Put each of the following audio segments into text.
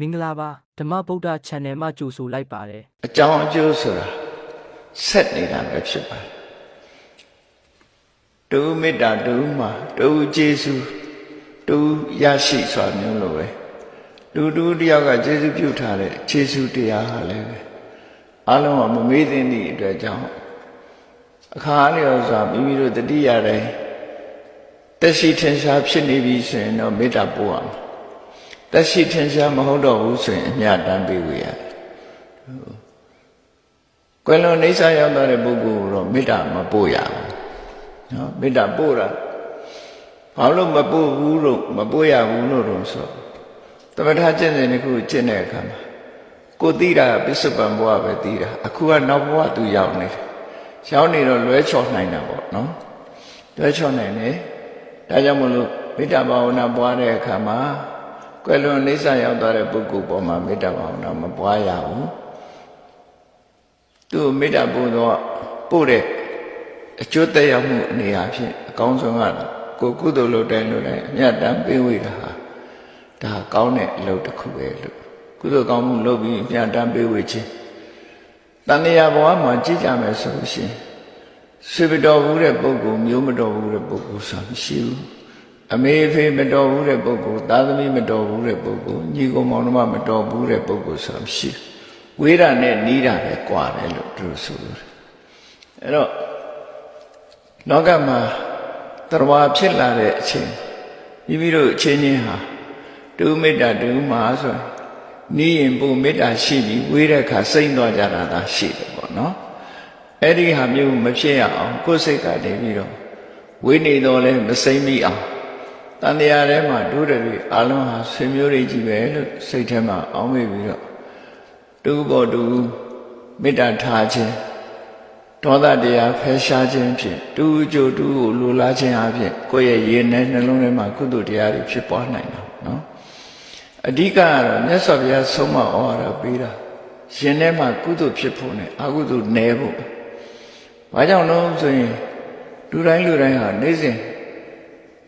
မင်္ဂလာပါဓမ္မဗုဒ္ဓ channel မှာကြိုဆိုလိုက်ပါတယ်အကြောင်းအကျိုးဆိုတာဆက်နေတာပဲဖြစ်ပါတယ်တူမေတ္တာတူမှာတူကျေးဇူးတူရရှိစွာမျိုးလိုပဲလူတူတယောက်ကကျေးဇူးပြုထားတဲ့ကျေးဇူးတရားဟာလည်းပဲအလုံးကမမေ့သင့်သည့်အတွက်ကြောင့်အခါလျော်စွာမိမိတို့တတိယတိုင်းတက်ရှိထင်ရှားဖြစ်နေပြီဆိုရင်တော့မေတ္တာပို့ရမယ် တက်ရှိထင်ရှားမဟုတ်တော့ဘူးဆိုရင်အမြတ်တမ်းပေးဝေရတယ်ကွယ်လွန်နေစာရောက်သွားတဲ့ပုဂ္ဂိုလ်ကိုတော့မေတ္တာမပို့ရဘူးနော်မေတ္တာပို့တာဘာလို့မပို့ဘူးလို့မပို့ရဘူးလို့တော့ဆိုသမထကျင့်စဉ်တစ်ခုကျင့်တဲ့အခါမှာကိုသိတာပစ္စုပန်ဘဝပဲသိတာအခုကနောက်ဘဝသူရောက်နေတယ်ရောက်နေတော့လွဲချော်နိုင်တာပေါ့နော်လွဲချော်နိုင်တယ်ဒါကြောင့်မလို့မေတ္တာဘာဝနာပွားတဲ့အခါမှာ ကွယ်လွန်နေစာရောက်သွားတဲ့ပုဂ္ဂိုလ်ပေါ်မှာမေတ္တာဘာဝနာမပွားရဘူးသူ့မေတ္တာပို့တော့ပို့တဲ့အကျိုးသက်ရောက်မှုအနေအချင်းအကောင်းဆုံးကတော့ကိုယ်ကုသိုလ်လုပ်တိုင်းလုပ်တိုင်းအမြတ်တမ်းပေးဝေတာဟာဒါကောင်းတဲ့အလုပ်တစ်ခုပဲလို့ကုသိုလ်ကောင်းမှုလုပ်ပြီးအမြတ်တမ်းပေးဝေခြင်းတဏှာဘဝမှာကြည်ကြမယ်ဆိုလို့ရှိရင်ဆွေမတော်ဘူးတဲ့ပုဂ္ဂိုလ်မျိုးမတော်ဘူးတဲ့ပုဂ္ဂိုလ်ဆိုတာမရှိဘူး အမေအဖေမတော်ဘူးတဲ့ပုဂ္ဂိုလ်သားသမီးမတော်ဘူးတဲ့ပုဂ္ဂိုလ်ညီကောင်မောင်နှမမတော်ဘူးတဲ့ပုဂ္ဂိုလ်ဆိုတာမရှိဘူးဝေးတာနဲ့နီးတာပဲကွာတယ်လို့သူတို့ဆိုလို့အဲ့တော့လောကမှာတရားဖြစ်လာတဲ့အချိန်မိမိတို့အချင်းချင်းဟာတူမေတ္တာတူမှာဆိုရင်နီးရင်ပုံမေတ္တာရှိပြီးဝေးတဲ့အခါစိမ့်သွားကြတာသာရှိတယ်ပေါ့နော်အဲ့ဒီဟာမျိုးမဖြစ်ရအောင်ကိုယ်စိတ်ကနေပြီးတော့ဝေးနေတော့လဲမစိမ့်မိအောင် တန်တရားထဲမှာတို့တယ်ပြီးအလုံးဟာဆွေမျိုးတွေကြီးပဲလို့စိတ်ထဲမှာအောင်းမိပြီးတော့တူပေါ်တူမေတ္တာထားခြင်းဒေါသတရားဖယ်ရှားခြင်းဖြင့်တူကြိုတူကိုလိုလားခြင်းအပြင်ကိုယ့်ရဲ့ရင်ထဲနှလုံးထဲမှာကုသိုလ်တရားတွေဖြစ်ပွားနိုင်တာနော်အဓိကကတော့မြတ်စွာဘုရားဆုံးမဩဝါဒပေးတာရင်ထဲမှာကုသိုလ်ဖြစ်ဖို့နဲ့အကုသိုလ်နည်းဖို့ဘာကြောင့်လို့ဆိုရင်လူတိုင်းလူတိုင်းဟာနေ့စဉ်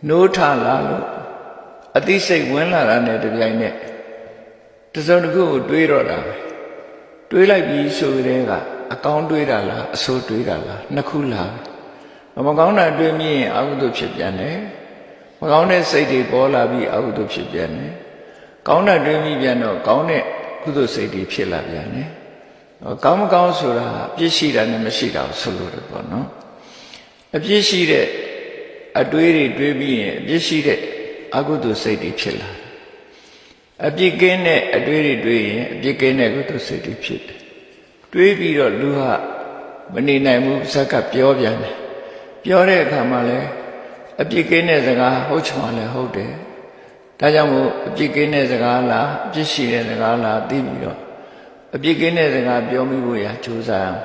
နိုးထလာလို့အသိစိတ်ဝင်လာတာနဲ့တပြိုင်နက်တစ်စုံတစ်ခုကိုတွေးတော့တာပဲတွေးလိုက်ပြီးဆိုတဲ့ကအကောင်းတွေးတာလားအဆိုးတွေးတာလားနှစ်ခုလားမကောင်းတာတွေးမိရင်အကုသိုလ်ဖြစ်ပြန်တယ်မကောင်းတဲ့စိတ်တွေပေါ်လာပြီးအကုသိုလ်ဖြစ်ပြန်တယ်ကောင်းတာတွေးမိပြန်တော့ကောင်းတဲ့ကုသိုလ်စိတ်တွေဖြစ်လာပြန်တယ်ဟောကောင်းမကောင်းဆိုတာအပြစ်ရှိတာနဲ့မရှိတာကိုဆိုလို့တယ်ပေါ့နော်အပြစ်ရှိတဲ့ အတွေးတွေတွေးပြီးရင်အပြစ်ရှိတဲ့အကုသိုလ်စိတ်တွေဖြစ်လာတယ်အပြစ်ကင်းတဲ့အတွေးတွေတွေးရင်အပြစ်ကင်းတဲ့ကုသိုလ်စိတ်တွေဖြစ်တယ်။တွေးပြီးတော့လူဟာမနေနိုင်ဘူးဇက်ကပြောပြန်တယ်။ပြောတဲ့အခါမှာလည်းအပြစ်ကင်းတဲ့စကားဟုတ်ချင်မှလည်းဟုတ်တယ်။ဒါကြောင့်မို့အပြစ်ကင်းတဲ့စကားလားအပြစ်ရှိတဲ့စကားလားသိပြီးတော့အပြစ်ကင်းတဲ့စကားပြောမိဖို့ရကြိုးစားရအောင်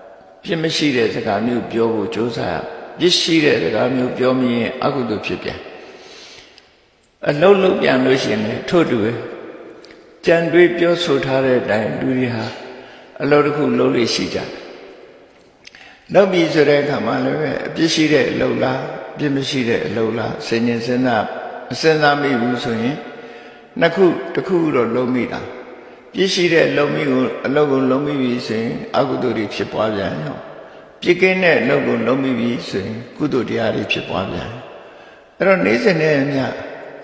။ပြစ်မရှိတဲ့စကားမျိုးပြောဖို့ကြိုးစားရအောင်။ ပြစ်ရှိတဲ့စကားမျိုးပြောမိရင်အကုသိုလ်ဖြစ်ပြန်။အလုံးလုံးပြန်လို့ရှိရင်လည်းထို့တူပဲကြံတွေးပြောဆိုထားတဲ့အတိုင်းလူတွေဟာအလုံးတစ်ခုလုံးလို့ရှိကြတယ်နောက်ပြီးဆိုတဲ့အခါမှာလည်းပဲအပြစ်ရှိတဲ့အလုံးလားအပြစ်မရှိတဲ့အလုံးလားစဉ်းကျင်စဉ်းစားအစဉ်းစားမိဘူးဆိုရင်နှစ်ခုတစ်ခုတော့လုံးမိတာပြစ်ရှိတဲ့လုံးမိကိုအလုံးကိုလုံးမိပြီဆိုရင်အကုသိုလ်တွေဖြစ်ပွားပြန်ရော ပြစ်ကင်းတဲ့အလုံးကိုလုံးမိပြီဆိုရင်ကုသိုလ်တရားတွေဖြစ်ပွားပြန်အဲ့တော့နေ့စဉ်နဲ့အမျှ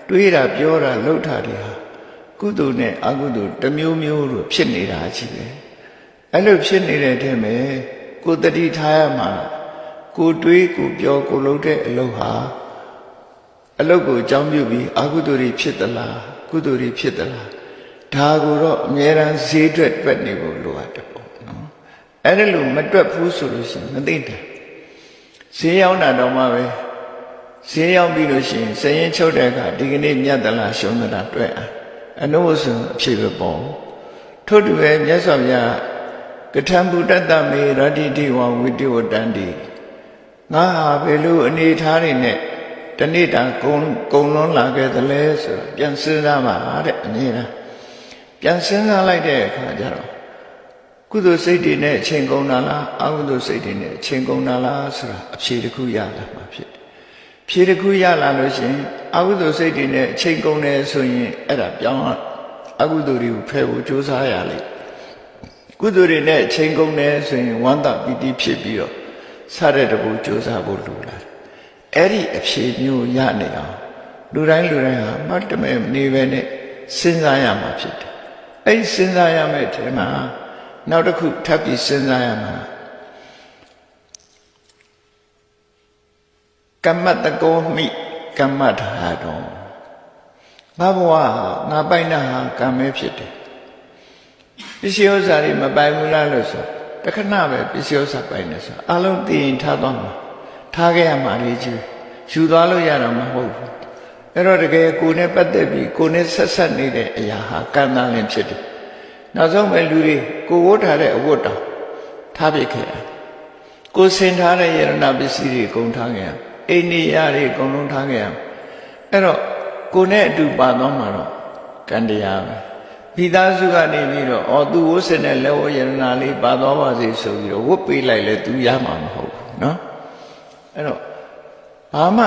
တွေးတာပြောတာလှုပ်တာတွေဟာကုသိုလ်နဲ့အကုသိုလ်တစ်မျိုးမျိုးလို့ဖြစ်နေတာကြီးပဲအဲ့လိုဖြစ်နေတဲ့အထက်မှာကိုယ်တတိထားရမှာကိုယ်တွေးကိုယ်ပြောကိုယ်လှုပ်တဲ့အလုပ်ဟာအလုပ်ကိုအကြောင်းပြုပြီးအကုသိုလ်တွေဖြစ်သလားကုသိုလ်တွေဖြစ်သလားဒါကိုတော့အမြဲတမ်းဈေးတွက်တွက်နေဖို့လိုအပ်တယ်ပေါ့နော် အဲ့ဒါလို့မတွက်ဘူးဆိုလို့ရှိရင်မသိတယ်ဈေးရောက်တာတော့မှပဲဈေးရောက်ပြီလို့ရှိရင်စရင်ချုပ်တဲ့အခါဒီကနေ့မြတ်သလားရှုံးသလားတွေ့အောင်အနုဝဆိုအဖြစ်ပဲပေါ့ထို့တူပဲမြတ်စွာဘုရားကထံဗုဒ္ဓတ္တမေရတ္တိတိဝဝိတ္တဝတ္တန္တိငါဟာဘယ်လိုအနေထားတွေနဲ့တနေ့တာကုံကုံလွန်လာခဲ့သလဲဆိုတော့ပြန်စဉ်းစားပါတဲ့အမြဲတမ်းပြန်စဉ်းစားလိုက်တဲ့အခါကျတော့ ကုသိုလ်စိတ်တွေနဲ့အချိန်ကုန်တာလားအကုသိုလ်စိတ်တွေနဲ့အချိန်ကုန်တာလားဆိုတာအဖြေတစ်ခုရလာမှာဖြစ်တယ်ဖြေတစ်ခုရလာလို့ရှိရင်အကုသိုလ်စိတ်တွေနဲ့အချိန်ကုန်တယ်ဆိုရင်အဲ့ဒါပြောင်းအကုသိုလ်တွေကိုဖယ်ဖို့ကြိုးစားရလိမ့်ကုသိုလ်တွေနဲ့ချိန်ကုန်တယ်ဆိုရင်ဝမ်းသာပီတိဖြစ်ပြီးတော့စတဲ့တဘူကြိုးစားဖို့လိုလာတယ်အဲ့ဒီအဖြေမျိုးရနေအောင်လူတိုင်းလူတိုင်းဟာမတ်တမဲမနေပဲနဲ့စဉ်းစားရမှာဖြစ်တယ်အဲ့ဒီစဉ်းစားရမယ့်အထဲမှာ နောက်တစ်ခုထပ်ပြီးစဉ်းစားရမှာကမ္မတကောမိကမ္မထာတော်ငါဘဝဟာငါပိုင်တာဟာကံပဲဖြစ်တယ်ပစ္စည်းဥစ္စာတွေမပိုင်ဘူးလားလို့ဆိုတခဏပဲပစ္စည်းဥစ္စာပိုင်တယ်ဆိုအလုံးသိရင်ထားသွားမှာထားခဲ့ရမှာလေးကြီးယူသွားလို့ရတော့မဟုတ်ဘူးအဲ့တော့တကယ်ကိုယ်နဲ့ပတ်သက်ပြီးကိုယ်နဲ့ဆက်ဆက်နေတဲ့အရာဟာကံသားလင်ဖြစ်တယ် နောက်ဆုံးပဲလူတွေကိုဝတ်ထားတဲ့အဝတ်တောင်ထားပြခဲ့ရတယ်ကိုယ်စင်ထားတဲ့ယရဏပစ္စည်းတွေအကုန်ထားခဲ့ရအိန္ဒိယတွေအကုန်လုံးထားခဲ့ရအဲ့တော့ကိုယ်နဲ့အတူပါသွားမှာတော့ကံတရားပဲမိသားစုကနေပြီးတော့အော်သူဝတ်စင်တဲ့လက်ဝယရဏလေးပါသွားပါစေဆိုပြီးတော့ဝတ်ပေးလိုက်လဲသူရမှာမဟုတ်ဘူးเนาะအဲ့တော့ဘာမှ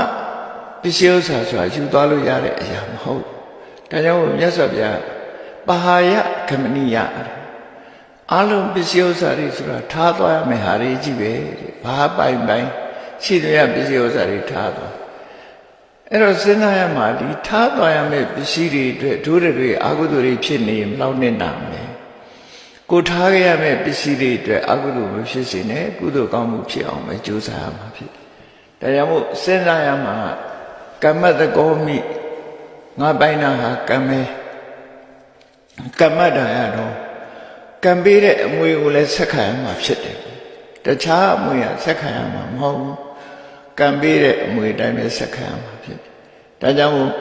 ပစ္စည်းဥစ္စာဆိုတာယူသွားလို့ရတဲ့အရာမဟုတ်ဒါကြောင့်မြတ်စွာဘုရား ပါဟာယကမဏိယအလုံးပစ္စည်းဥစ္စာတွေဆိုတာထားသွားရမယ့်ဟာတွေကြီးပဲဘာပိုင်ပိုင်ရှိတဲ့ပစ္စည်းဥစ္စာတွေထားသွားအဲ့တော့စဉ်းစားရမှာဒီထားသွားရမယ့်ပစ္စည်းတွေအတွက်ဒုရတွေအာဟုသူတွေဖြစ်နေရင်ဘယ်လောက်နဲ့နာမလဲကိုထားခဲ့ရမယ့်ပစ္စည်းတွေအတွက်အာဟုသူမဖြစ်စေနဲ့ကုသိုလ်ကောင်းမှုဖြစ်အောင်ပဲကြိုးစားရမှာဖြစ်တယ်ဒါကြောင့်မို့စဉ်းစားရမှာကမ္မတကောမိငါပိုင်တာဟာကံပဲ ကမ္မတာရတော့ကံပေးတဲ့အမွေကိုလည်းဆက်ခံရမှာဖြစ်တယ်တခြားအမွေကဆက်ခံရမှာမဟုတ်ဘူးကံပေးတဲ့အမွေတိုင်းပဲဆက်ခံရမှာဖြစ်တယ်ဒါကြောင့်မို့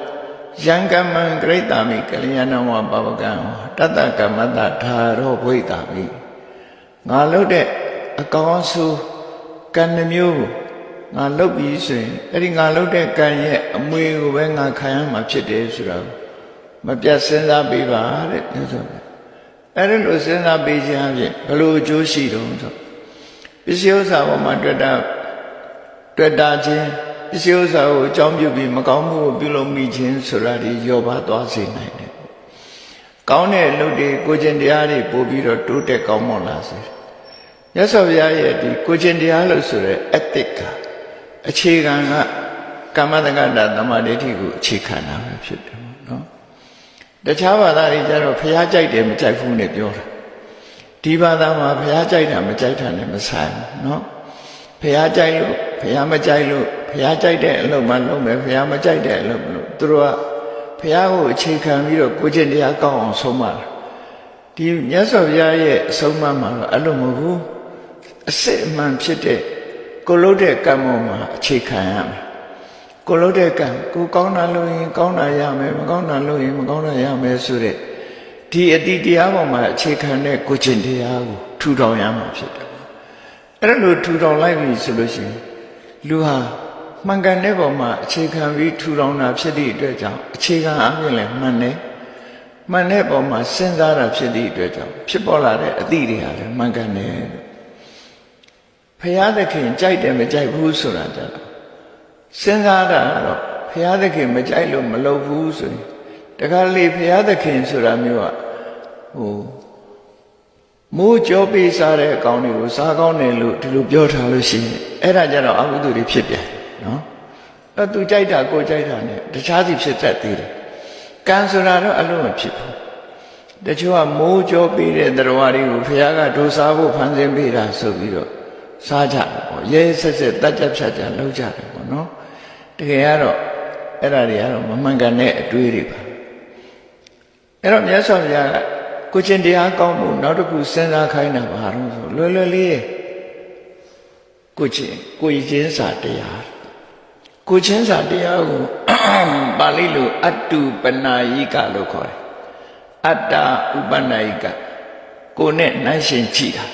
ယံကမ္မံဂရိတာမိကလျာဏဝပပကံတတ္တကမ္မတဓာရောဘွိတာမိငါလုပ်တဲ့အကောင်းဆုံးကံနှမျိုးကိုငါလုပ်ပြီးဆိုရင်အဲ့ဒီငါလုပ်တဲ့ကံရဲ့အမွေကိုပဲငါခံရမှာဖြစ်တယ်ဆိုတာကို မပြတ်စဉ်းစားပေးပါတဲ့မြတ်စွာဘုရားအဲ့ဒီလိုစဉ်းစားပေးခြင်းအပြင်ဘယ်လိုအကျိုးရှိတုံးဆိုပစ္စည်းဥစ္စာပေါ်မှာတွေ့တာတွေ့တာခြင်းပစ္စည်းဥစ္စာကိုအကြောင်းပြုပြီးမကောင်းမှုကိုပြုလုပ်မိခြင်းဆိုတာဒီရောပါသွားစေနိုင်တယ်ကောင်းတဲ့အလုပ်တွေကိုကျင့်တရားတွေပို့ပြီးတော့တိုးတက်ကောင်းမွန်လာစေမြတ်စွာဘုရားရဲ့ဒီကိုကျင့်တရားလို့ဆိုရဲ ethic ကအခြေခံကကမ္မတက္ကတာသမာဓိဋ္ဌိကိုအခြေခံတာပဲဖြစ်တယ်နော် တခြားဘာသာတွေကျတော့ဘုရားကြိုက်တယ်မကြိုက်ဘူးနဲ့ပြောတာဒီဘာသာမှာဘုရားကြိုက်တာမကြိုက်တာနဲ့မဆိုင်ဘူးနော်ဘုရားကြိုက်လို့ဘုရားမကြိုက်လို့ဘုရားကြိုက်တဲ့အလုပ်မှလုပ်မယ်ဘုရားမကြိုက်တဲ့အလုပ်မလုပ်သူတို့ကဘုရားကိုအခြေခံပြီးတော့ကိုကျင့်တရားကောင်းအောင်ဆုံးမတာဒီမြတ်စွာဘုရားရဲ့အဆုံးအမမှာတော့အဲ့လိုမဟုတ်ဘူးအစစ်အမှန်ဖြစ်တဲ့ကိုလို့တဲ့ကံပေါ်မှာအခြေခံရမယ် ကိုလို့တဲ့ကံကိုကောင်းတာလုပ်ရင်ကောင်းတာရမယ်မကောင်းတာလုပ်ရင်မကောင်းတာရမယ်ဆိုတဲ့ဒီအတိတရားပေါ်မှာအခြေခံတဲ့ကိုကျင့်တရားကိုထူထောင်ရမှာဖြစ်တယ်အဲ့လိုထူထောင်လိုက်ပြီဆိုလို့ရှိရင်လူဟာမှန်ကန်တဲ့ပုံမှာအခြေခံပြီးထူထောင်တာဖြစ်သည့်အတွက်ကြောင့်အခြေခံအပြင်လည်းမှန်တယ်မှန်တဲ့ပုံမှာစဉ်းစားတာဖြစ်သည့်အတွက်ကြောင့်ဖြစ်ပေါ်လာတဲ့အသည့်တွေဟာလည်းမှန်ကန်တယ်ဖရာသခင်ကြိုက်တယ်မကြိုက်ဘူးဆိုတာကြတော့ စဉ်းစားတာကတော့ဖရာသခင်မကြိုက်လို့မလုပ်ဘူးဆိုရင်တခါလေဖရာသခင်ဆိုတာမျိုးကဟိုမိုးကြောပေးစားတဲ့အကောင်တွေကိုစားကောင်းတယ်လို့ဒီလိုပြောထားလို့ရှိရင်အဲ့ဒါကြတော့အကုသိုလ်တွေဖြစ်ပြန်နော်အဲ့သူကြိုက်တာကိုကြိုက်တာ ਨੇ တခြားစီဖြစ်တတ်သေးတယ်ကံဆိုတာတော့အလုံးမဖြစ်ဘူးတချို့ကမိုးကြောပေးတဲ့တရားတွေကိုဘုရားကဒုစားဖို့ဖန်ဆင်းပေးတာဆိုပြီးတော့စားကြတယ်ပေါ့ရဲဆက်ဆက်တတ်ကြဖြတ်ကြလောက်ကြတယ်ပေါ့နော် တကယ်ကတော့အဲ့ဒါတွေကတော့မမှန်ကန်တဲ့အတွေးတွေပါအဲ့တော့မြတ်စွာဘုရားကကိုချင်းတရားကောင်းမှုနောက်တစ်ခုစဉ်းစားခိုင်းတာဘာလို့ဆိုလွယ်လွယ်လေးရဲ့ကိုချင်းကိုရချင်းစာတရားကိုချင်းစာတရားကိုပါဠိလိုအတ္တုပနာယိကလို့ခေါ်တယ်အတ္တဥပနာယိကကိုနဲ့နိုင်ရှင်ကြည့်တာ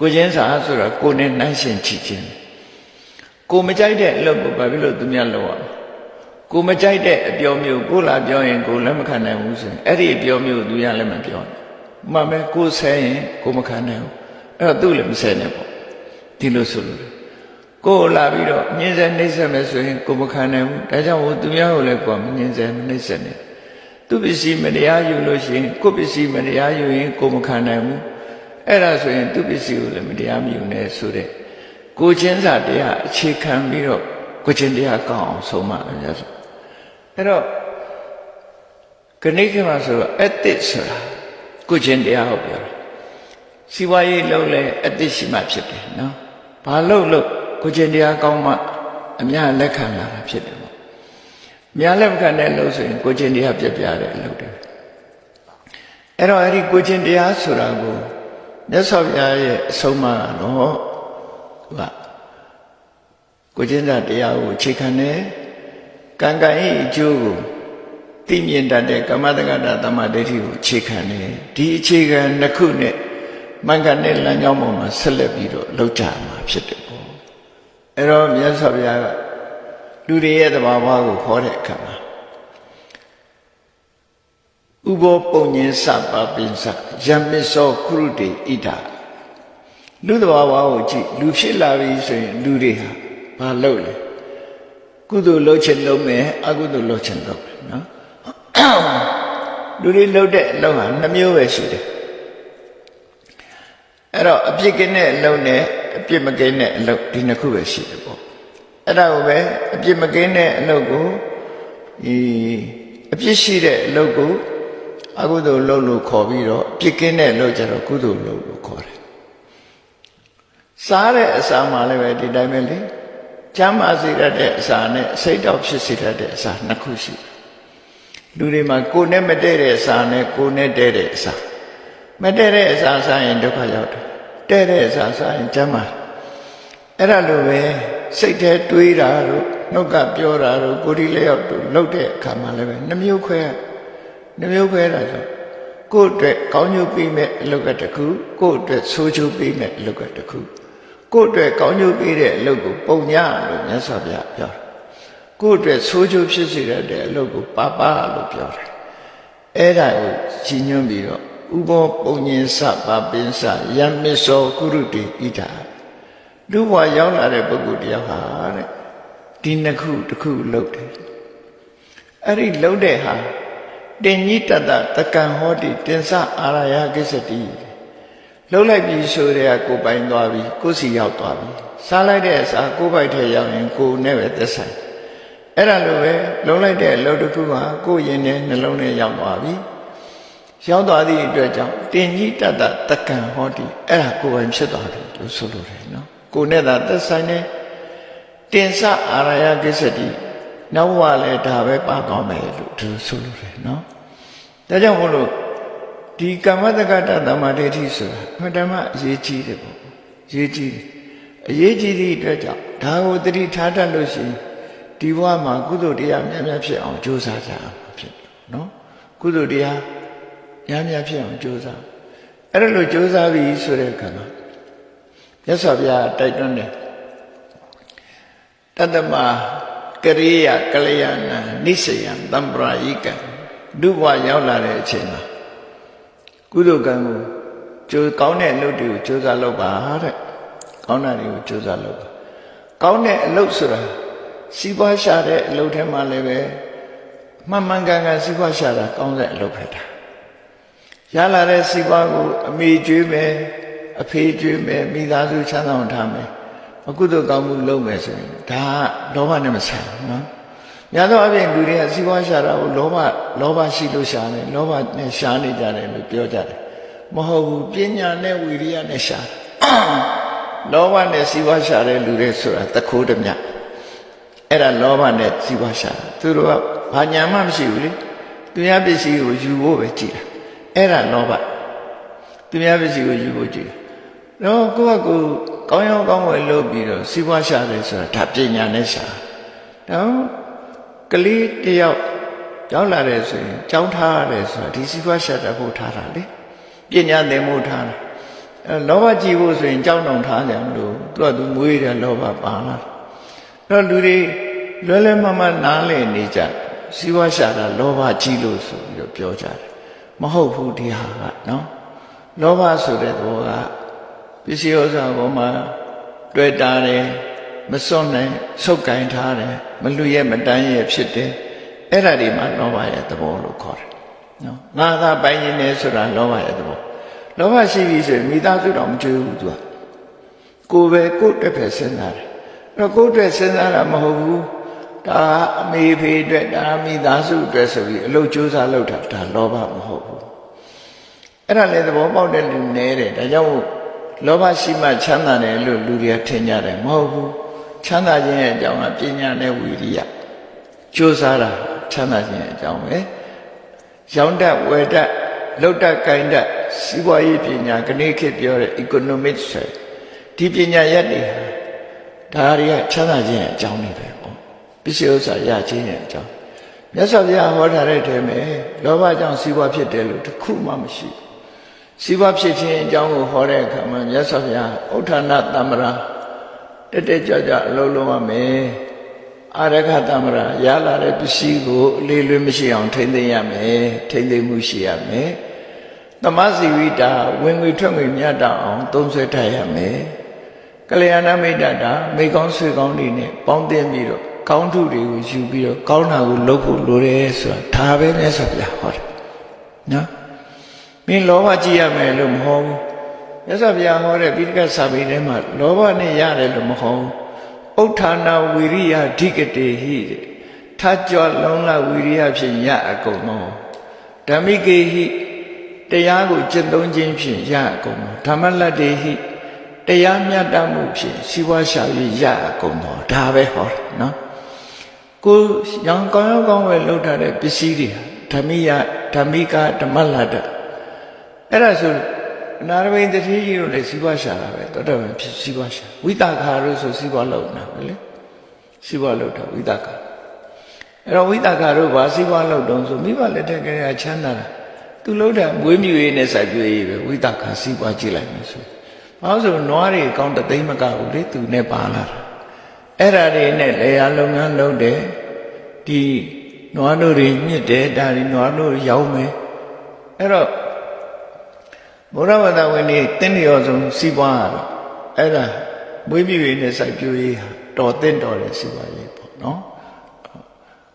ကိုချင်းစာဆိုတာကိုနဲ့နိုင်ရှင်ကြည့်ခြင်း ကိုမကြိုက်တဲ့အလုပ်ကိုဘာဖြစ်လို့သူများလုပ်ရလဲကိုမကြိုက်တဲ့အပြောမျိုးကိုလာပြောရင်ကိုလက်မခံနိုင်ဘူးဆိုရင်အဲ့ဒီအပြောမျိုးသူရလည်းမပြောနဲ့မှန်ပဲကိုဆဲရင်ကိုမခံနိုင်ဘူးအဲ့တော့သူ့လည်းမဆဲနဲ့ပေါ့ဒီလိုဆိုလို့ကိုလာပြီးတော့ညင်စဲနှိမ့်ဆက်မယ်ဆိုရင်ကိုမခံနိုင်ဘူးဒါကြောင့်ဟိုသူများကိုလည်းကိုမညင်စဲမနှိမ့်ဆက်နဲ့သူပစ္စည်းမတရားယူလို့ရှိရင်ကိုယ့်ပစ္စည်းမတရားယူရင်ကိုယ်မခံနိုင်ဘူးအဲ့ဒါဆိုရင်သူပစ္စည်းကိုလည်းမတရားမယူနဲ့ဆိုတဲ့ ကိုချင်းစာတရားအခြေခံပြီးတော့ကိုချင်းတရားကောင်းအောင်ဆုံးမတယ်များဆိုအဲ့တော့ခဏိကမှာဆိုတော့ ethics ဆိုတာကိုချင်းတရားဟောပြောတာစီဝါရေးလုံးလဲ ethics ရှိမှဖြစ်တယ်နော်ဘာလို့လို့ကိုချင်းတရားကောင်းမှအများလက်ခံလာတာဖြစ်တယ်ပေါ့များလက်မခံတဲ့လို့ဆိုရင်ကိုချင်းတရားပြက်ပြတဲ့အလုပ်တွေအဲ့တော့အဲ့ဒီကိုချင်းတရားဆိုတာကိုမြတ်စွာဘုရားရဲ့အဆုံးအမကတော့ သူကကိုချင်းစာတရားကိုအခြေခံတယ်ကံကံရဲ့အကျိုးကိုသိမြင်တတ်တဲ့ကမ္မတက္ကတာတမ္မာဒိဋ္ဌိကိုအခြေခံတယ်ဒီအခြေခံနှစ်ခုနဲ့မင်္ဂနဲ့လမ်းကြောင်းပေါ်မှာဆက်လက်ပြီးတော့လောက်ကြမှာဖြစ်တယ်ပေါ့အဲ့တော့မြတ်စွာဘုရားကလူတွေရဲ့သဘာဝကိုခေါ်တဲ့အခါမှာဥဘောပုံညင်စပါပိစယမစ္စောခရုတေဣဒ လူသဘာဝကိုကြည့်လူဖြစ်လာပြီဆိုရင်လူတွေဟာဘာလုပ်လဲကုသိုလ်လုပ်ချင်လုပ်မယ်အကုသိုလ်လုပ်ချင်လုပ်မယ်နော်လူတွေလုပ်တဲ့အလုပ်ဟာနှမျိုးပဲရှိတယ်အဲ့တော့အပြစ်ကင်းတဲ့အလုပ်နဲ့အပြစ်မကင်းတဲ့အလုပ်ဒီနှစ်ခုပဲရှိတယ်ပေါ့အဲ့ဒါကိုပဲအပြစ်မကင်းတဲ့အလုပ်ကိုဒီအပြစ်ရှိတဲ့အလုပ်ကိုအကုသိုလ်လုပ်လို့ခေါ်ပြီးတော့အပြစ်ကင်းတဲ့အလုပ်ကျတော့ကုသိုလ်လုပ်လို့ခေါ်တယ် စားတဲ့အစာမှလည်းပဲဒီတိုင်းပဲလေကျမ်းမာစေတတ်တဲ့အစာနဲ့စိတ်တော့ဖြစ်စေတတ်တဲ့အစာနှစ်ခုရှိတယ်လူတွေမှာကိုယ်နဲ့မတည့်တဲ့အစာနဲ့ကိုယ်နဲ့တည့်တဲ့အစာမတည့်တဲ့အစာစားရင်ဒုက္ခရောက်တယ်တည့်တဲ့အစာစားရင်ကျမ်းမာအဲ့ဒါလိုပဲစိတ်ထဲတွေးတာတို့နှုတ်ကပြောတာတို့ကိုယ်ဒီလျောက်တို့လှုပ်တဲ့အခါမှာလည်းပဲနှမျိုးခွဲနှမျိုးခွဲတာဆိုကိုယ့်အတွက်ကောင်းကျိုးပေးမဲ့အလုပ်ကတစ်ခုကိုယ့်အတွက်ဆိုးကျိုးပေးမဲ့အလုပ်ကတစ်ခု ကိုယ့်အတွက်ကောင်းကျိုးပေးတဲ့အလုပ်ကိုပုံညာလို့မြတ်စွာဘုရားပြောတယ်ကိုယ့်အတွက်ဆိုးကျိုးဖြစ်စေတဲ့အလုပ်ကိုပါပါလို့ပြောတယ်အဲ့ဒါကိုကြီးညွှန်းပြီးတော့ဥဘောပုံညင်စပါပင်စယမစ္စောကုရုတိဣဒာလူဘဝရောက်လာတဲ့ပုဂ္ဂိုလ်တယောက်ဟာတဲ့ဒီနှစ်ခုတစ်ခုလုပ်တယ်အဲ့ဒီလုပ်တဲ့ဟာတင်ကြီးတတတကံဟောတိတင်စအာရယကိစ္စတိ လှုပ်လိုက်ပြီဆိုတဲ့ကကိုပိုင်သွားပြီကိုစီရောက်သွားပြီစားလိုက်တဲ့အစာကိုပိုက်ထဲရောက်ရင်ကိုနဲ့ပဲသက်ဆိုင်အဲ့ဒါလိုပဲလှုပ်လိုက်တဲ့အလုပ်တစ်ခုဟာကိုရင်နဲ့နှလုံးနဲ့ရောက်သွားပြီရောက်သွားသည့်အတွက်ကြောင့်တင်ကြီးတတတကံဟောတိအဲ့ဒါကိုပိုင်ဖြစ်သွားတယ်လို့ဆိုလိုတယ်နော်ကိုနဲ့သာသက်ဆိုင်တဲ့တင်စအာရယကိစ္စတိနောက်ဘဝလည်းဒါပဲပါကောင်းမယ်လို့သူဆိုလိုတယ်နော်ဒါကြောင့်မို့လို့ ဒီကမ္မတက္ကတသမ္မာဒိဋ္ဌိဆိုတာအမှန်တမ်းအရေးကြီးတယ်ပေါ့အရေးကြီးတယ်အရေးကြီးသည့်အတွက်ကြောင့်ဒါကိုသတိထားတတ်လို့ရှိရင်ဒီဘဝမှာကုသိုလ်တရားများများဖြစ်အောင်ကြိုးစားကြအောင်ဖြစ်တယ်နော်ကုသိုလ်တရားများများဖြစ်အောင်ကြိုးစားအဲ့ဒါလို့ကြိုးစားပြီဆိုတဲ့အခါမှာမြတ်စွာဘုရားတိုက်တွန်းတယ်တတ္တမကရိယကလျာဏနိစ္စယံတံပရာယိကံဒုဘဝရောက်လာတဲ့အချိန်မှာ ကုသိုလ်ကံကိုကြိုးကောင်းတဲ့အလုပ်တွေကိုကြိုးစားလုပ်ပါတဲ့ကောင်းတာတွေကိုကြိုးစားလုပ်ပါကောင်းတဲ့အလုပ်ဆိုတာစီးပွားရှာတဲ့အလုပ်ထဲမှာလည်းပဲမှန်မှန်ကန်ကန်စီးပွားရှာတာကောင်းတဲ့အလုပ်ပဲတာရလာတဲ့စီးပွားကိုအမေကျွေးမယ်အဖေကျွေးမယ်မိသားစုချမ်းသာအောင်ထားမယ်အကုသိုလ်ကောင်းမှုလုပ်မယ်ဆိုရင်ဒါကလောဘနဲ့မဆိုင်ဘူးနော် များသောအားဖြင့်လူတွေကစီးပွားရှာတာကိုလောဘလောဘရှိလို့ရှာတယ်လောဘနဲ့ရှာနေကြတယ်လို့ပြောကြတယ်မဟုတ်ဘူးပညာနဲ့ဝိရိယနဲ့ရှာလောဘနဲ့စီးပွားရှာတဲ့လူတွေဆိုတာတခိုးတမြအဲ့ဒါလောဘနဲ့စီးပွားရှာတာသူတို့ကဘာညာမှမရှိဘူးလေသူများပစ္စည်းကိုယူဖို့ပဲကြည်တာအဲ့ဒါလောဘသူများပစ္စည်းကိုယူဖို့ကြည်တယ်တော့ကိုယ့်ကကိုယ်ကောင်းရောင်းကောင်းဝယ်လုပ်ပြီးတော့စီးပွားရှာတယ်ဆိုတာဒါပညာနဲ့ရှာတော့ ကလေးတယောက်ရောက်လာတယ်ဆိုရင်ကြောင်းထားရတယ်ဆိုတာဒီစီးပွားရှာတဲ့ဖို့ထားတာလေပညာသင်ဖို့ထားတာအဲလောဘကြည့်ဖို့ဆိုရင်ကြောင်းတောင်ထားကြမလို့သူကသူမွေးတဲ့လောဘပါလာတော့လူတွေလွယ်လွယ်မမနားလည်နေကြစီးပွားရှာတာလောဘကြီးလို့ဆိုပြီးတော့ပြောကြတယ်မဟုတ်ဘူးဒီဟာကနော်လောဘဆိုတဲ့သဘောကပစ္စည်းဥစ္စာပေါ်မှာတွေ့တာတယ် မစွန့်နိုင်ဆုတ်ကင်ထားတယ်မလူရဲ့မတန်းရဲ့ဖြစ်တယ်အဲ့ဒါဒီမှာလောဘရဲ့သဘောလို့ခေါ်တယ်နော်ငါသာပိုင်နေတယ်ဆိုတာလောဘရဲ့သဘောလောဘရှိပြီဆိုရင်မိသားစုတော့မကြွဘူးသူကကိုယ်ပဲကိုယ့်အတွက်ပဲစဉ်းစားတယ်အဲ့တော့ကိုယ့်အတွက်စဉ်းစားတာမဟုတ်ဘူးဒါအမေဖေအတွက်ဒါမိသားစုအတွက်ဆိုပြီးအလုပ်ကြိုးစားလုပ်တာဒါလောဘမဟုတ်ဘူးအဲ့ဒါလည်းသဘောပေါက်တဲ့လူနည်းတယ်ဒါကြောင့်လောဘရှိမှချမ်းသာတယ်လို့လူတွေကထင်ကြတယ်မဟုတ်ဘူး ချမ်းသာခြင်းရဲ့အကြောင်းကပညာနဲ့ဝိရိယကြိုးစားတာချမ်းသာခြင်းရဲ့အကြောင်းပဲရောင်းတတ်ဝယ်တတ်လုပ်တတ်ကိုင်တတ်စီးပွားရေးပညာခဏခေတ်ပြောတဲ့ economics ဆိုဒီပညာရက်တွေဟာဒါတွေကချမ်းသာခြင်းရဲ့အကြောင်းတွေပဲပေါ့ပစ္စည်းဥစ္စာရခြင်းရဲ့အကြောင်းမြတ်စွာဘုရားဟောထားတဲ့ထဲမှာလောဘကြောင့်စီးပွားဖြစ်တယ်လို့တစ်ခုမှမရှိဘူးစီးပွားဖြစ်ခြင်းအကြောင်းကိုဟောတဲ့အခါမှာမြတ်စွာဘုရားဥဋ္ဌာဏတမ္မရာ တက်တက်ကြွကြွအလုံးလုံးရမယ်အာရခတမ္မရာရလာတဲ့ပစ္စည်းကိုအလေးလွေးမရှိအောင်ထိမ့်သိမ်းရမယ်ထိမ့်သိမ်းမှုရှိရမယ်သမစီဝိတာဝင်ငွေထွက်ငွေမြတ်တအောင်သုံးဆွဲထားရမယ်ကလျာဏမိတ်တတာမိကောင်းဆွေကောင်းတွေနဲ့ပေါင်းတင်ပြီးတော့ကောင်းထုတွေကိုယူပြီးတော့ကောင်းတာကိုလုပ်ဖို့လိုတယ်ဆိုတာဒါပဲမြတ်စွာဘုရားဟောတယ်နော်မင်းလောဘကြည့်ရမယ်လို့မဟောဘူး မြတ်စွာဘုရားဟောတဲ့ပိဋကစာပေထဲမှာလောဘနဲ့ရတယ်လို့မဟောဘူးဥဋ္ဌာဏဝိရိယဓိကတေဟိတဲ့ထကြွလုံးလဝိရိယဖြင့်ရအကုန်သောဓမ္မိကေဟိတရားကိုจิตသုံးခြင်းဖြင့်ရအကုန်သောဓမ္မလတ္တေဟိတရားမြတ်တမှုဖြင့်ရှိဝါရှာ၍ရအကုန်သောဒါပဲဟောတယ်နော်ကိုရောင်ကောင်းရောင်းကောင်းပဲလှုပ်ထားတဲ့ပစ္စည်းတွေဟာဓမ္မိယဓမ္မိကဓမ္မလတ္တအဲ့ဒါဆို အနာရဝိန်တတိကြီးတို့လည်းစီးပွားရှာတာပဲတော်တော်ပဲဖြစ်စီးပွားရှာဝိတခါတို့ဆိုစီးပွားလုပ်နေတာပဲလေစီးပွားလုပ်တာဝိတခါအဲ့တော့ဝိတခါတို့ဘာစီးပွားလုပ်တုံးဆိုမိဘလက်ထက်ကလေးကချမ်းသာတာသူလုပ်တာမွေးမြူရေးနဲ့စိုက်ပျိုးရေးပဲဝိတခါစီးပွားကြည့်လိုက်မယ်ဆိုဘာလို့ဆိုနွားတွေအကောင့်တသိမ်းမကဘူးလေသူနဲ့ပါလာတာအဲ့ဒါတွေနဲ့လေယာလုပ်ငန်းလုပ်တယ်ဒီနွားတို့တွေညစ်တယ်ဒါတွေနွားတို့ရောင်းမယ်အဲ့တော့ ဘုရားဘာသာဝင်တွေတင်းလျော်ဆုံးစီးပွားရတော့အဲ့ဒါမွေးမြူရေးနဲ့စိုက်ပျိုးရေးဟာတော်သင့်တော်တဲ့စီးပွားရေးပေါ့နော်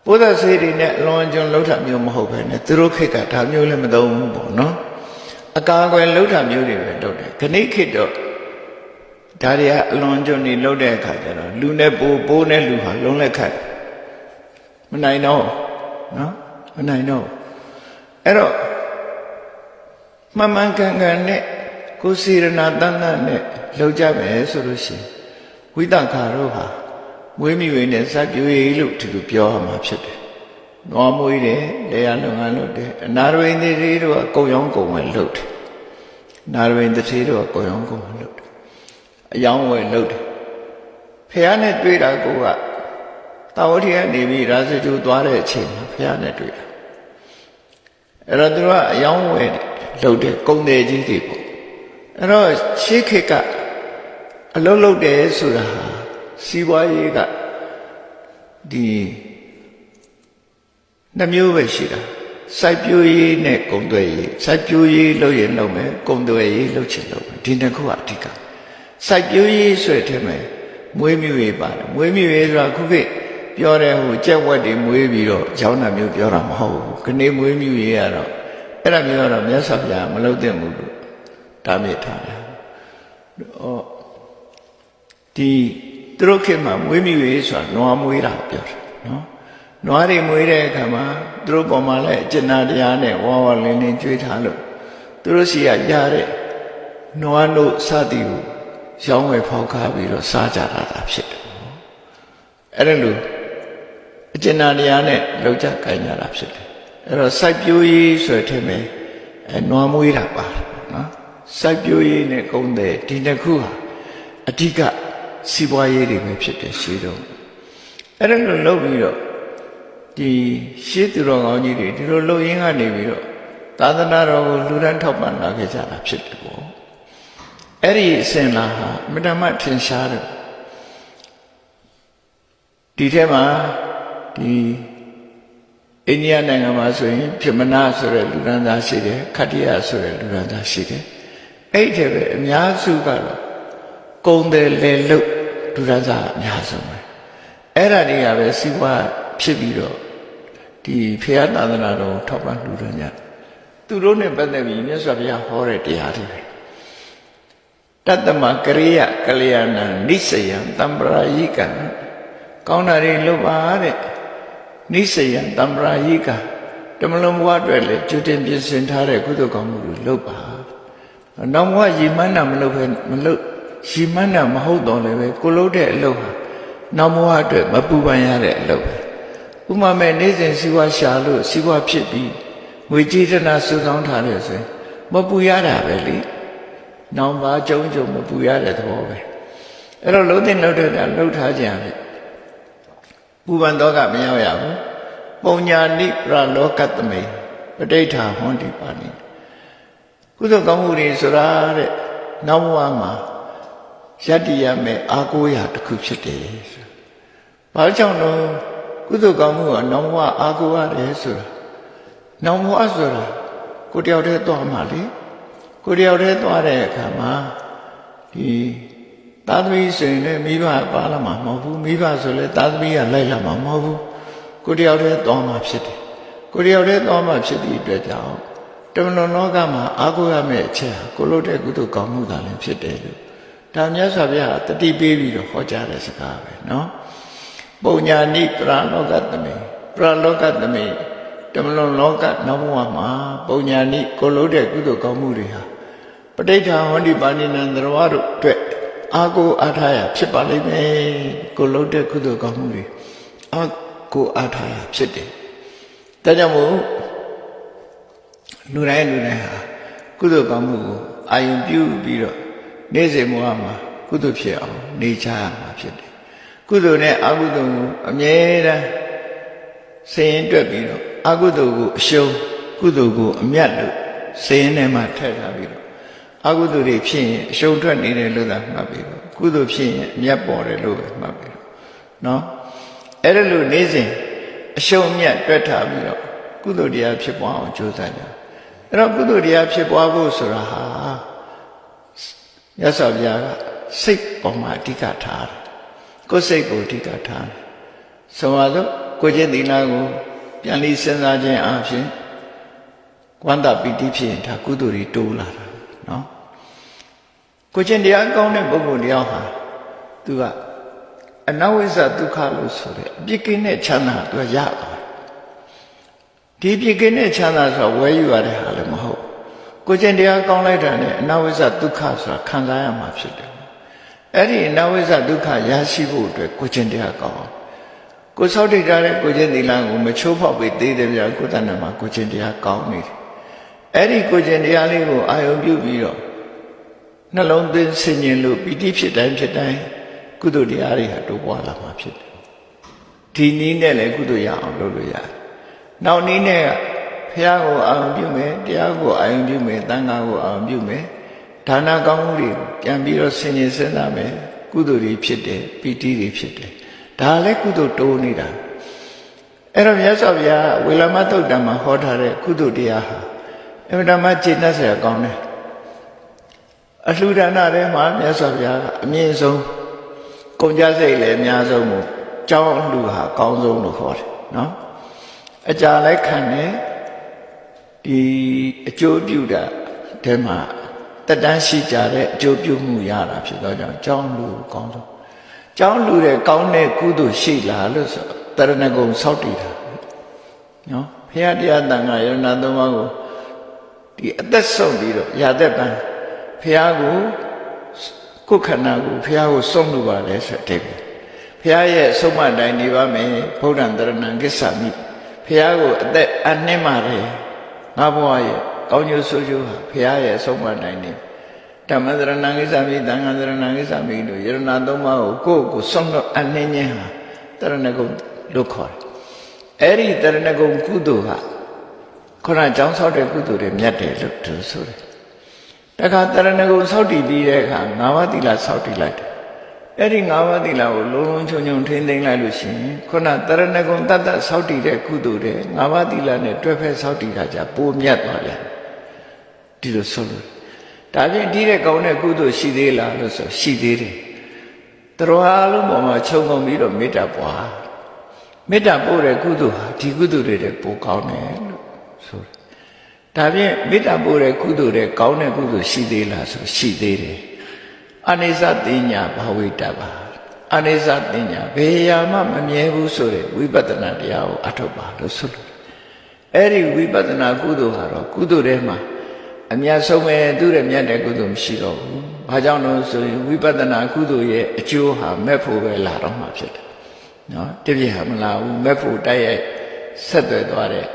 ဘုရားဆေးတွေနဲ့အလွန်ကျွံလှုပ်ထမျိုးမဟုတ်ပဲနဲ့သူတို့ခေတ်ကဒါမျိုးလည်းမသုံးဘူးပေါ့နော်အကာအကွယ်လှုပ်ထမျိုးတွေပဲလုပ်တယ်ခဏိခေတ်တော့ဒါတွေကအလွန်ကျွံနေလှုပ်တဲ့အခါကျတော့လူနဲ့ပိုးပိုးနဲ့လူဟာလုံးလက်ခတ်မနိုင်တော့နော်မနိုင်တော့အဲ့တော့ မှန်မှန်ကန်ကန်နဲ့ကိုယ်စီရနာတန်တန်နဲ့လောက်ကြမယ်ဆိုလို့ရှိရင်ဝိတခါတို့ဟာမွေးမြူရင်းနဲ့စပ်ပြွေးလို့ဒီလိုပြောရမှာဖြစ်တယ်။နွားမွေးတယ်၊လေယာလုပ်ငန်းလုပ်တယ်။အနာရဝိန်တွေတို့ကကုံရောင်းကုံဝယ်လုပ်တယ်။နာရဝိန်တတိတို့ကကုံရောင်းကုံဝယ်လုပ်တယ်။အယောင်းဝယ်လုပ်တယ်။ဖះနဲ့တွေ့တာကိုကတာဝတိကနေပြီးရာဇဂျူသွားတဲ့အချိန်မှာဖះနဲ့တွေ့တာ။အဲ့တော့သူကအယောင်းဝယ် လုပ်တဲ့ကုံတယ်ကြီးတွေပေါ့အဲ့တော့ရှေးခေတ်ကအလုံးလုံးတယ်ဆိုတာဟာစီးပွားရေးကဒီနှမျိုးပဲရှိတာစိုက်ပျိုးရေးနဲ့ကုန်သွယ်ရေးစိုက်ပျိုးရေးလုပ်ရင်လုပ်မယ်ကုန်သွယ်ရေးလုပ်ချင်လုပ်မယ်ဒီနှစ်ခုကအဓိကစိုက်ပျိုးရေးဆိုတဲ့ထဲမှာမွေးမြူရေးပါတယ်မွေးမြူရေးဆိုတာခုခေတ်ပြောတဲ့ဟိုကြက်ဝက်တွေမွေးပြီးတော့ကျောင်းသားမျိုးပြောတာမဟုတ်ဘူးခနေမွေးမြူရေးကတော့ အဲ့ဒါမျိုးကတော့မြတ်စွာဘုရားမလုပ်သင့်ဘူးလို့တားမြစ်ထားတယ်။အော်ဒီသူတို့ခေတ်မှာမွေးမြူရေးဆိုတာနွားမွေးတာပြောတယ်နော်။နွားတွေမွေးတဲ့အခါမှာသူတို့ပေါ်မှာလည်းအကျဉ်းတရားနဲ့ဝါဝါလင်းလင်းကြွေးထားလို့သူတို့စီကရတဲ့နွားတို့စသည်ကိုရောင်းဝယ်ဖောက်ကားပြီးတော့စားကြတာတာဖြစ်တယ်။အဲ့ဒါလို့အကျဉ်းတရားနဲ့လောက်ကြကြင်ကြတာဖြစ်တယ်။ အဲ့တော့စိုက်ပျိုးရေးဆိုတဲ့ထဲမှာအဲနွားမွေးတာပါတယ်နော်စိုက်ပျိုးရေးနဲ့ကုန်းတဲ့ဒီနှစ်ခုဟာအဓိကစီးပွားရေးတွေပဲဖြစ်တယ်ရှိတော့အဲ့ဒါလိုလုပ်ပြီးတော့ဒီရှေးသူတော်ကောင်းကြီးတွေဒီလိုလုပ်ရင်းကနေပြီးတော့သာသနာတော်ကိုလူရန်ထောက်ပံ့လာခဲ့ကြတာဖြစ်တယ်ပေါ့အဲ့ဒီအစဉ်လာဟာမတမထင်ရှားတယ်ဒီထဲမှာဒီ အိန္ဒိယနိုင်ငံမှာဆိုရင်ပြမနာဆိုတဲ့လူရန်သားရှိတယ်ခတ္တိယဆိုတဲ့လူရန်သားရှိတယ်အဲ့ဒီပဲအများစုကတော့ကုံတယ်လေလုတ်လူရန်သားအများဆုံးပဲအဲ့ဒါတွေကပဲစီးပွားဖြစ်ပြီးတော့ဒီဖရာသာသနာတော်ထောက်ပံ့လူရန်ကြသူတို့နဲ့ပတ်သက်ပြီးမြတ်စွာဘုရားဟောတဲ့တရားတွေပဲတတ္တမကရိယကလျာဏနိစ္စယံတံပရာယိကံကောင်းတာတွေလုပ်ပါတဲ့ နိစ္စယံတံပရာယိကတမလုံးဘဝအတွက်လည်းကျွတင်ပြင်ဆင်ထားတဲ့ကုသိုလ်ကောင်းမှုတွေလုပ်ပါနောက်ဘဝရည်မှန်းတာမလုပ်ဘဲမလုပ်ရည်မှန်းတာမဟုတ်တော့လည်းပဲကိုလုပ်တဲ့အလုပ်ဟာနောက်ဘဝအတွက်မပူပန်ရတဲ့အလုပ်ပဲဥပမာမဲ့နေ့စဉ်စီဝါရှာလို့စီဝါဖြစ်ပြီးငွေကြေးတနာစုဆောင်းထားတယ်ဆိုရင်မပူရတာပဲလေနောင်ပါကြုံကြုံမပူရတဲ့သဘောပဲအဲ့တော့လုံးတင်လုံးတဲ့တာလှုပ်ထားကြတယ် ပူပန်တော့ကမရောက်ရဘူးပုံညာနိပရလောကတမေပဋိဋ္ဌာဟွန်တိပါဏိကုသိုလ်ကောင်းမှုတွေဆိုတာတဲ့နောက်ဘဝမှာယတ္တိရမယ်အာကိုရာတစ်ခုဖြစ်တယ်ဆိုဘာကြောင့်လို့ကုသိုလ်ကောင်းမှုကနောက်ဘဝအာကိုရတယ်ဆိုတာနောက်ဘဝဆိုတာကိုတယောက်တည်းသွားမှလေကိုတယောက်တည်းသွားတဲ့အခါမှာဒီ သာသမီဆိုရင်လည်းမိဘပါလာမှာမဟုတ်ဘူးမိဘဆိုလည်းသာသမီကလိုက်လာမှာမဟုတ်ဘူးကိုတယောက်တည်းသွားမှဖြစ်တယ်ကိုတယောက်တည်းသွားမှဖြစ်သည့်အတွက်ကြောင့်တမန်တော်လောကမှာအာကိုရမယ့်အချက်ဟာကိုလို့တဲ့ကုသိုလ်ကောင်းမှုသာလည်းဖြစ်တယ်လို့ဒါမြတ်စွာဘုရားတတိပေးပြီးတော့ဟောကြားတဲ့စကားပဲเนาะပုံညာနိပရလောကတမေပရလောကတမေတမလွန်လောကနောက်ဘဝမှာပုံညာနိကိုလို့တဲ့ကုသိုလ်ကောင်းမှုတွေဟာပဋိဋ္ဌာဟောတိပါဏိနံသရဝတို့အတွက် အာကိုအားထားရဖြစ်ပါလိမ့်မယ်ကိုလို့တဲ့ကုသိုလ်ကောင်းမှုတွေအာကိုအားထားရဖြစ်တယ်ဒါကြောင့်မို့လူတိုင်းလူတိုင်းဟာကုသိုလ်ကောင်းမှုကိုအာယုံပြုပြီးတော့နေ့စဉ်ဘဝမှာကုသိုလ်ဖြစ်အောင်နေချရမှာဖြစ်တယ်ကုသိုလ်နဲ့အကုသိုလ်ကိုအမြဲတမ်းစင်ရင်တွက်ပြီးတော့အကုသိုလ်ကိုအရှုံးကုသိုလ်ကိုအမြတ်လို့စင်ရင်ထဲမှာထည့်ထားပြီးတော့ အကုသိုလ်တွေဖြစ်ရင်အရှုံးထွက်နေတယ်လို့သာမှတ်ပြီးတော့ကုသိုလ်ဖြစ်ရင်အမြတ်ပေါ်တယ်လို့ပဲမှတ်ပြီးတော့နော်အဲ့ဒါလို့နေ့စဉ်အရှုံးအမြတ်တွက်ထားပြီးတော့ကုသိုလ်တရားဖြစ်ပွားအောင်ကြိုးစားကြအဲ့တော့ကုသိုလ်တရားဖြစ်ပွားဖို့ဆိုတာဟာမြတ်စွာဘုရားကစိတ်ပေါ်မှာအဓိကထားတယ်ကိုယ်စိတ်ကိုအဓိကထားတယ်ဆိုပါတော့ကိုကျင့်သီလကိုပြန်ပြီးစဉ်းစားခြင်းအပြင်ကွမ်းတာပီတိဖြစ်ရင်ဒါကုသိုလ်တွေတိုးလာတာနော် ကိုကျင့်တရားကောင်းတဲ့ပုဂ္ဂိုလ်တရားဟာသူကအနဝိဇ္ဇဒုက္ခလို့ဆိုတဲ့အပြစ်ကင်းတဲ့ချမ်းသာသူကရပါတယ်ဒီပြစ်ကင်းတဲ့ချမ်းသာဆိုတာဝဲယူရတဲ့ဟာလည်းမဟုတ်ကိုကျင့်တရားကောင်းလိုက်တာနဲ့အနဝိဇ္ဇဒုက္ခဆိုတာခံစားရမှာဖြစ်တယ်အဲ့ဒီအနဝိဇ္ဇဒုက္ခရရှိဖို့အတွက်ကိုကျင့်တရားကောင်းအောင်ကိုစောက်တိတ်ထားတဲ့ကိုကျင့်သီလကိုမချိုးဖောက်ပြီးသေးတယ်ဗျာကိုယ်တဏ္ဍမှာကိုကျင့်တရားကောင်းနေတယ်အဲ့ဒီကိုကျင့်တရားလေးကိုအာယုံပြုပြီးတော့ နှလုံးသွင်းဆင်ញင်လို့ပီတိဖြစ်တိုင်းဖြစ်တိုင်းကုသိုလ်တရားတွေဟာတိုးပွားလာမှာဖြစ်တယ်ဒီနည်းနဲ့လည်းကုသိုလ်ရအောင်လုပ်လို့ရတယ်နောက်နည်းနဲ့ကဖះကိုအာယုံပြုမယ်တရားကိုအာယုံပြုမယ်တန်ခါကိုအာယုံပြုမယ်ဒါနကောင်းမှုတွေပြန်ပြီးတော့ဆင်ញင်စဉ်းစားမယ်ကုသိုလ်တွေဖြစ်တယ်ပီတိတွေဖြစ်တယ်ဒါလည်းကုသိုလ်တိုးနေတာအဲ့တော့မြတ်စွာဘုရားဝေလမသုတ်တံမှာဟောထားတဲ့ကုသိုလ်တရားဟာအမှန်တမ်းကျေနပ်စရာကောင်းတယ် အလှူဒါနထဲမှာမြတ်စွာဘုရားကအမြင့်ဆုံးကုန်ကြစိတ်လည်းအများဆုံးမို့ကြောင်းလှူဟာအကောင်းဆုံးလို့ခေါ်တယ်နော်အကြာလိုက်ခံတယ်ဒီအကျိုးပြုတာထဲမှာတက်တန်းရှိကြတဲ့အကျိုးပြုမှုရတာဖြစ်တော့ကြောင့်ကြောင်းလူကောင်းဆုံးကြောင်းလူတဲ့ကောင်းတဲ့ကုသိုလ်ရှိလာလို့ဆိုတရဏဂုံစောက်တည်တာနော်ဖရာတရားတန်ခါယရဏသုံးပါးကိုဒီအသက်ဆုံးပြီးတော့ရာသက်ပန်း ဖရာကိုကိုယ်ခန္ဓာကိုဖရာကိုဆုံးလို့ပါလေဆိုတဲ့ဖရာရဲ့ဆုံးမတိုင်းနေပါမယ်ဗုဒ္ဓံတရဏံကိစ္ဆာမိဖရာကိုအသက်အနှင်းပါတယ်ငါဘဝရဲ့ကောင်းကျိုးဆိုးကျိုးဟာဖရာရဲ့ဆုံးမတိုင်းနေဓမ္မသရဏံကိစ္ဆာမိသံဃာသရဏံကိစ္ဆာမိတို့ယရဏသုံးပါးကိုကိုယ့်ကိုဆုံးတော့အနှင်းခြင်းဟာတရဏဂုံလို့ခေါ်တယ်အဲ့ဒီတရဏဂုံကုသိုလ်ဟာခုနကြောင်းဆောက်တဲ့ကုသိုလ်တွေမြတ်တယ်လို့သူဆိုတယ် တခါတရဏဂုံဆောက်တည်ပြီးတဲ့အခါငါးပါးသီလဆောက်တည်လိုက်တယ်အဲ့ဒီငါးပါးသီလကိုလုံးလုံးချုံချုံထိမ့်သိမ့်လိုက်လို့ရှိရင်ခုနတရဏဂုံတတ်တတ်ဆောက်တည်တဲ့ကုသိုလ်တွေငါးပါးသီလနဲ့တွဲဖက်ဆောက်တည်တာကြပိုမြတ်သွားပြန်ဒီလိုဆိုလို့ဒါဖြင့်ဒီတဲ့ကောင်းတဲ့ကုသိုလ်ရှိသေးလားလို့ဆိုရှိသေးတယ်တော်အားလုံးပေါ်မှာခြုံငုံပြီးတော့မေတ္တာပွားမေတ္တာပို့တဲ့ကုသိုလ်ဟာဒီကုသိုလ်တွေတဲ့ပိုကောင်းတယ်လို့ဆိုတယ် ဒါဖြင့်မေတ္တာပို့တဲ့ကုသိုလ်တဲ့ကောင်းတဲ့ကုသိုလ်ရှိသေးလားဆိုရှိသေးတယ်အနိစ္စတင်ညာဘာဝိတ္တပါအနိစ္စတင်ညာဘယ်ရာမှမမြဲဘူးဆိုတဲ့ဝိပဿနာတရားကိုအထောက်ပါလို့ဆိုလို့အဲ့ဒီဝိပဿနာကုသိုလ်ဟာတော့ကုသိုလ်ထဲမှာအမြတ်ဆုံးပဲသူ့ရဲ့မြတ်တဲ့ကုသိုလ်မရှိတော့ဘူး။ဘာကြောင့်လို့ဆိုရင်ဝိပဿနာကုသိုလ်ရဲ့အကျိုးဟာမဲ့ဖို့ပဲလာတော့မှဖြစ်တယ်။နော်တပြည့်ဟာမလာဘူးမဲ့ဖို့တိုက်ရိုက်ဆက်သွယ်သွားတဲ့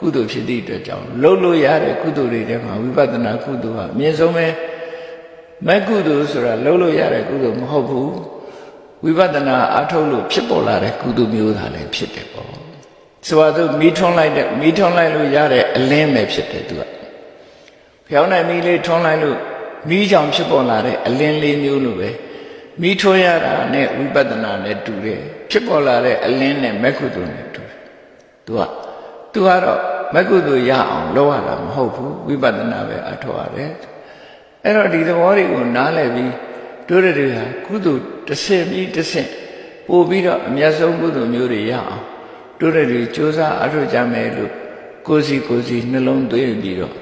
ကုသိုလ်ဖြစ်သည့်အတွက်ကြောင့်လှုပ်လို့ရတဲ့ကုသိုလ်တွေထဲမှာဝိပဿနာကုသိုလ်ဟာအမြင့်ဆုံးပဲမဲ့ကုသိုလ်ဆိုတာလှုပ်လို့ရတဲ့ကုသိုလ်မဟုတ်ဘူး။ဝိပဿနာအထုတ်လို့ဖြစ်ပေါ်လာတဲ့ကုသိုလ်မျိုးသာလည်းဖြစ်တယ်ပေါ့။ဆိုပါစို့မိထွန်းလိုက်တဲ့မိထွန်းလိုက်လို့ရတဲ့အလင်းပဲဖြစ်တယ်သူက။ဖျောင်းနိုင်မီးလေးထွန်းလိုက်လို့မိကြောင်ဖြစ်ပေါ်လာတဲ့အလင်းလေးမျိုးလိုပဲမိထွန်းရတာနဲ့ဝိပဿနာနဲ့တူတယ်ဖြစ်ပေါ်လာတဲ့အလင်းနဲ့မက္ကုသိုလ်နဲ့တူတယ်။ तू က तू ကတော့ မက္ကုသိုလ်ရအောင်လုပ်ရတာမဟုတ်ဘူးဝိပဿနာပဲအထောက်ရတယ်။အဲ့တော့ဒီသဘောတွေကိုနားလည်ပြီးတို့တွေဟာကုသိုလ်တစ်ဆင့်ပြီးတစ်ဆင့်ပို့ပြီးတော့အမျက်ဆုံးကုသိုလ်မျိုးတွေရအောင်တို့တွေစ조사အထောက်ကြမယ်လို့ကိုယ်စီကိုယ်စီနှလုံးသွင်းပြီးတော့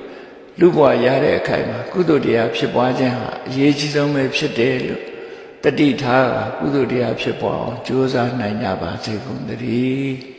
လူဘဝရတဲ့အခိုင်မှာကုသိုလ်တရားဖြစ်ပွားခြင်းဟာအရေးကြီးဆုံးပဲဖြစ်တယ်လို့တတိထားကကုသိုလ်တရားဖြစ်ပွားအောင်ကြိုးစားနိုင်ကြပါစေကုန်သတည်း